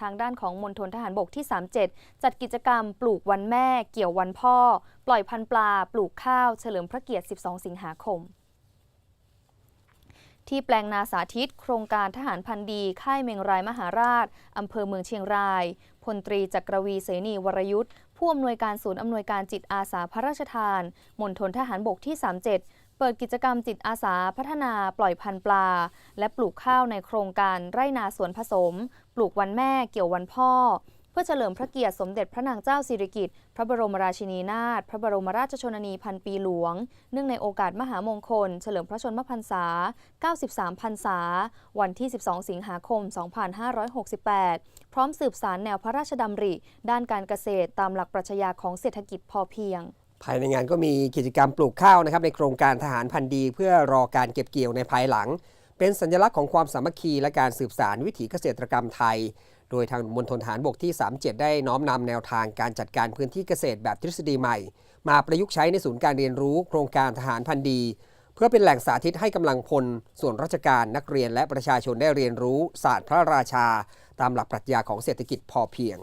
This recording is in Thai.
ทางด้านของมณฑลทหารบกที่ 37 จัดกิจกรรมปลูกวันแม่ เกี่ยววันพ่อ ปล่อยพันปลา ปลูกข้าว เฉลิมพระเกียรติ 12 สิงหาคมที่แปลงนาสาธิต โครงการทหารพันธ์ดี ค่ายเมงรายมหาราช อำเภอเมืองเชียงราย พลตรีจักรวีเสนีวรยุทธ์ ผู้อำนวยการศูนย์อำนวยการจิตอาสาพระราชทาน มณฑลทหารบกที่ 37 เปิดกิจกรรมจิตอาสาพัฒนาปล่อยพันธุ์ปลา และปลูกข้าวในโครงการไร่นาสวนผสม ปลูกวันแม่เกี่ยววันพ่อ เพื่อเฉลิมพระเกียรติสมเด็จพระนางเจ้าสิริกิติ์พระบรมราชินีนาถพระบรมราชชนนีพันปีหลวง เนื่องในโอกาสมหามงคล เฉลิมพระชนมพรรษา 93 พรรษา วันที่ 12 สิงหาคม 2568 พร้อมสืบสารแนวพระราชดำริ ด้านการเกษตรตามหลักปรัชญาของเศรษฐกิจพอเพียง ภายในงานก็มีกิจกรรมปลูกข้าวนะครับในโครงการทหารพันธุ์ดี เพื่อรอการเก็บเกี่ยวในภายหลัง เป็นสัญลักษณ์ของความสามัคคีและการสืบสารวิถีเกษตรกรรมไทย โดยทางมณฑลทหารบกที่ 37 ได้น้อมนำแนวทางการจัดการพื้นที่เกษตรแบบทฤษฎีใหม่ มาประยุกต์ใช้ในศูนย์การเรียนรู้ โครงการทหารพันธุ์ดี เพื่อเป็นแหล่งสาธิตให้กำลังพล ส่วนราชการนักเรียนและประชาชนได้เรียนรู้ศาสตร์พระราชา ตามหลักปรัชญาของเศรษฐกิจพอเพียง